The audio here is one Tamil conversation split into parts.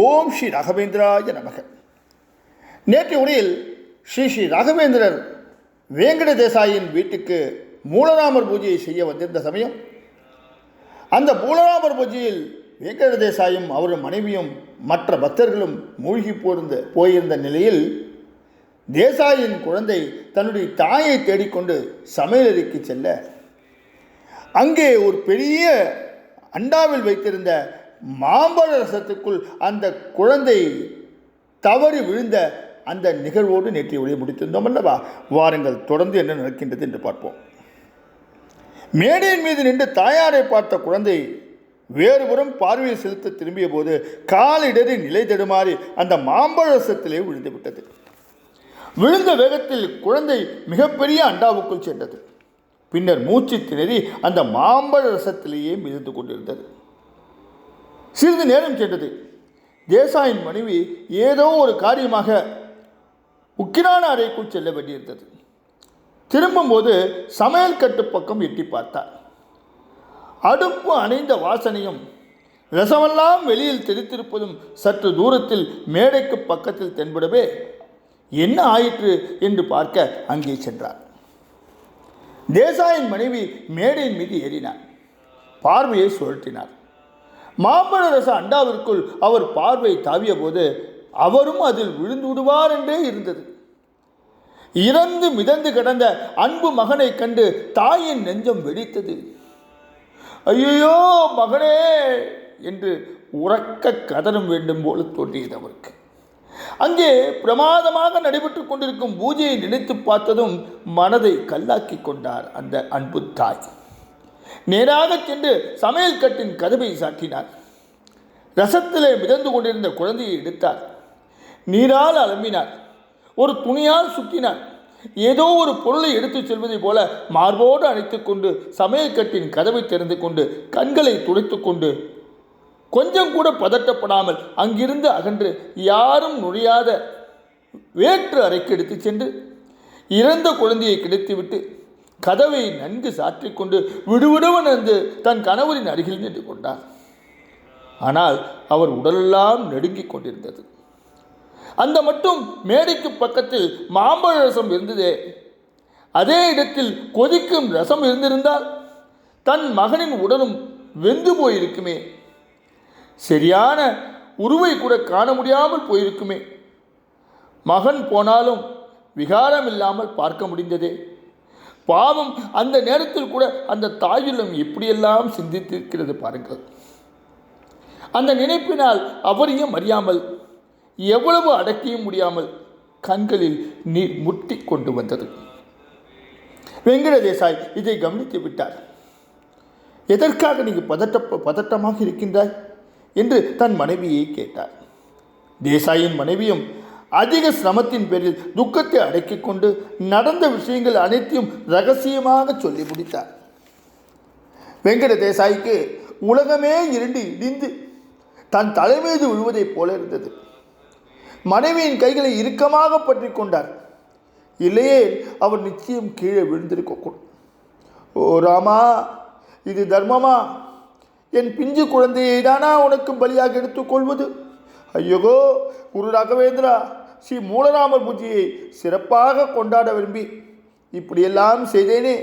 ஓம் ஸ்ரீ ராகவேந்திராய நமக. நேற்றைய உரையில் ஸ்ரீ ஸ்ரீ ராகவேந்திரர் வேங்கட தேசாயின் வீட்டுக்கு மூலராமர் பூஜையை செய்ய வந்திருந்த சமயம் அந்த மூலராமர் பூஜையில் வேங்கட தேசாயும் அவரது மனைவியும் மற்ற பக்தர்களும் மூழ்கி போயிருந்த போயிருந்த நிலையில் தேசாயின் குழந்தை தன்னுடைய தாயை தேடிக்கொண்டு சமையலறைக்கு செல்ல அங்கே ஒரு பெரிய அண்டாவில் வைத்திருந்த மாம்பழ ரசத்துக்குள் அந்த குழந்தை தவறி விழுந்த அந்த நிகழ்வோடு நேற்றைய ஒளியை முடித்திருந்தோம் அல்லவா? வாருங்கள் தொடர்ந்து என்ன நடக்கின்றது என்று பார்ப்போம். மேடையின் மீது நின்று தாயாரை பார்த்த குழந்தை வேறுபுறம் பார்வையை செலுத்த திரும்பிய போது காலிடறி நிலை தடுமாறி அந்த மாம்பழ ரசத்திலே விழுந்து விட்டது. விழுந்த வேகத்தில் குழந்தை மிகப்பெரிய அண்டாவுக்குள் சென்றது. பின்னர் மூச்சு திணறி அந்த மாம்பழ ரசத்திலேயே மிதந்து கொண்டிருந்தது. சிறிது நேரம் சென்றது தேசாயின் மனைவி ஏதோ ஒரு காரியமாக உக்கிரான அறைக்குள் செல்ல வேண்டியிருந்தது. திரும்பும்போது சமையல் கட்டு பக்கம் எட்டி பார்த்தார் அடுப்பு அணைந்த வாசனையும் ரசமெல்லாம் வெளியில் தெரித்திருப்பதும் சற்று தூரத்தில் மேடைக்கு பக்கத்தில் தென்படவே என்ன ஆயிற்று என்று பார்க்க அங்கே சென்றார் தேசாயின் மனைவி மேடையின் மீது ஏறினார் பார்வையை சுழற்றினார் மாம்பழ ரச அண்டாவிற்குள் அவர் பார்வை தாவிய போது அவரும் அதில் விழுந்து விடுவார் என்றே இருந்தது. இறந்து மிதந்து கிடந்த அன்பு மகனைக் கண்டு தாயின் நெஞ்சம் வெடித்தது. ஐயோ மகனே! என்று உறக்க கதறும் வேண்டும் போல தோன்றியது அவருக்கு. அங்கே பிரமாதமாக நடைபெற்று கொண்டிருக்கும் பூஜையை நினைத்து பார்த்ததும் மனதை கல்லாக்கி கொண்டார் அந்த அன்பு தாய். நேராக சென்று சமையல் கட்டின் கதவை சாட்டினார் ரசத்திலே மிதந்து கொண்டிருந்த குழந்தையை எடுத்தார். நீரால் அலம்பினார். ஒரு துணியால் சுற்றினார். ஏதோ ஒரு பொருளை எடுத்துச் செல்வதைப் போல மார்போடு அணைத்துக்கொண்டு சமையல் கட்டின் கதவை திறந்து கொண்டு கண்களை துடைத்துக்கொண்டு கொஞ்சம் கூட பதட்டப்படாமல் அங்கிருந்து அகன்று யாரும் நுழையாத வேற்று அறைக்கு எடுத்துச் சென்று இறந்த குழந்தையை கிடைத்துவிட்டு கதவை நன்கு சாற்றிக்கொண்டு விடுவிடுவன் வந்து தன் கணவரின் அருகில் நின்று கொண்டார் ஆனால் அவர் உடலெல்லாம் நெடுங்கிக் கொண்டிருந்தது. அந்த மட்டும் மேடைக்கு பக்கத்தில் மாம்பழ ரசம் இருந்ததே. அதே இடத்தில் கொதிக்கும் ரசம் இருந்திருந்தால் தன் மகனின் உடலும் வெந்து போயிருக்குமே. சரியான உருவை கூட காண முடியாமல் போயிருக்குமே. மகன் போனாலும் விகாரம் இல்லாமல் பார்க்க முடிந்ததே. பாவம் அந்த நேரத்தில் கூட அந்த தாயுள்ளம் எப்படியெல்லாம் சிந்தித்திருக்கிறது பாருங்கள். அந்த நினைப்பினால் அவரையும் அறியாமல் எவ்வளவு அடக்கியும் முடியாமல் கண்களில் நீர் முட்டி கொண்டு வந்தது. வெங்கட தேசாய் இதை கவனித்து விட்டார். எதற்காக நீங்கள் பதட்ட பதட்டமாக இருக்கின்றாய்? என்று தன் மனைவியை கேட்டார். தேசாயின் மனைவியும் அதிக சிரமத்தின் பேரில் துக்கத்தை அடக்கிக் கொண்டு நடந்த விஷயங்கள் அனைத்தையும் ரகசியமாக சொல்லி முடித்தார். வெங்கட தேசாய்க்கு உலகமே இருண்டு இடிந்து தன் தலைமீது விழுவதைப் போல இருந்தது. மனைவியின் கைகளை இறுக்கமாக பற்றி கொண்டார். இல்லையே அவர் நிச்சயம் கீழே விழுந்திருக்கக்கூடும் ஓ ராமா இது தர்மமா? என் பிஞ்சு குழந்தையை தானா உனக்கு பலியாக எடுத்துக்கொள்வது ஐயோ குரு ராகவேந்திரா ஸ்ரீ மூலராமர் பூஜையை சிறப்பாக கொண்டாட விரும்பி இப்படியெல்லாம் செய்தேனே.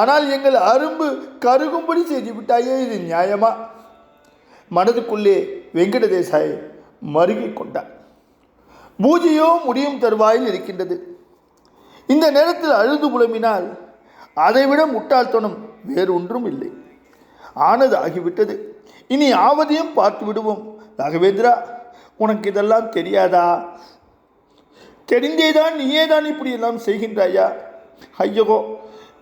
ஆனால் எங்கள் அரும்பு கருகும்படி செய்து விட்டாயே இது நியாயமா? மனதுக்குள்ளே வெங்கடதேசாய் மருகி கொண்டார் பூஜையோ முடியும் தருவாயில் இருக்கின்றது. இந்த நேரத்தில் அழுது புலம்பினால் அதைவிட முட்டாள்தனம் வேறு ஒன்றும் இல்லை. ஆனது ஆகிவிட்டது. இனி ஆவதையும் பார்த்து விடுவோம். ராகவேந்திரா உனக்கு இதெல்லாம் தெரியாதா? தெரிந்தேதான் நீயே தான் இப்படியெல்லாம் செய்கின்றாயா? ஐயகோ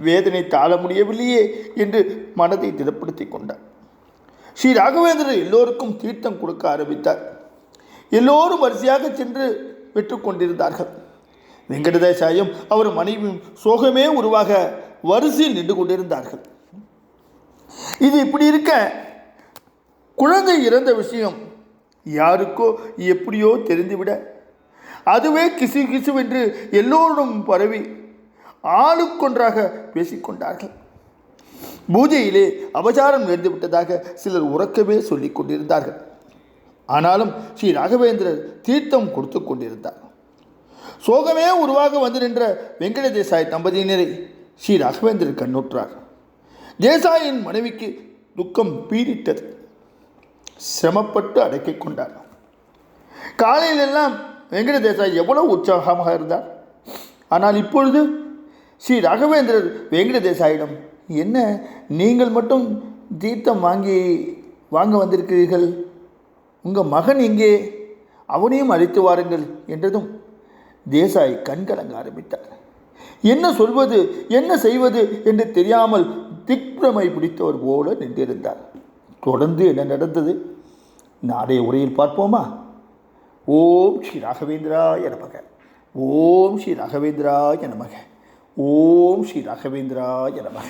வேதனை தாழ முடியவில்லையே என்று மனதை திடப்படுத்தி கொண்டார். ஸ்ரீ ராகவேந்திரர் எல்லோருக்கும் தீர்த்தம் கொடுக்க ஆரம்பித்தார். எல்லோரும் வரிசையாக சென்று பெற்றுக்கொண்டிருந்தார்கள் வெங்கடதேசாயும் அவர் மனைவியும் சோகமே உருவாக வரிசையில் நின்று கொண்டிருந்தார்கள். இது இப்படி இருக்க குழந்தை இறந்த விஷயம் யாருக்கோ எப்படியோ தெரிந்துவிட அதுவே கிசு கிசுவென்று எல்லோரும் பரவி ஆளுக்கொன்றாக பேசிக்கொண்டார்கள். பூஜையிலே அபசாரம் நேர்ந்து விட்டதாக சிலர் உறக்கவே சொல்லிக் கொண்டிருந்தார்கள். ஆனாலும் ஸ்ரீ ராகவேந்திரர் தீர்த்தம் கொடுத்து கொண்டிருந்தார். சோகமே உருவாக வந்து நின்ற வெங்கட தேசாய் தம்பதியினரை ஸ்ரீ ராகவேந்திரர் கண்ணுற்றார். தேசாயின் மனைவிக்கு துக்கம் பீரிட்டது சிரமப்பட்டு அடக்கிக் கொண்டார். காலையிலெல்லாம் வெங்கட தேசாய் எவ்வளவு உற்சாகமாக இருந்தார்? ஆனால் இப்பொழுது ஸ்ரீ ராகவேந்திரர் வெங்கட தேசாயிடம் என்ன நீங்கள் மட்டும் தீர்த்தம் வாங்கி வாங்க வந்திருக்கிறீர்கள்? உங்கள் மகன் எங்கே அவனையும் அழைத்து வாருங்கள் என்றதும் தேசாய் கண்கலங்க ஆரம்பித்தார். என்ன சொல்வது என்ன செய்வது என்று தெரியாமல் திக்பிரமை பிடித்தவர் போல நின்றிருந்தார். தொடர்ந்து என்ன நடந்தது? நாளைய உரையில் பார்ப்போமா? ஓம் ஸ்ரீ ராகவேந்திராய நமக. ஓம் ஸ்ரீ ராகவேந்திராய நமக. ஓம் ஸ்ரீ ராகவேந்திராய நமக.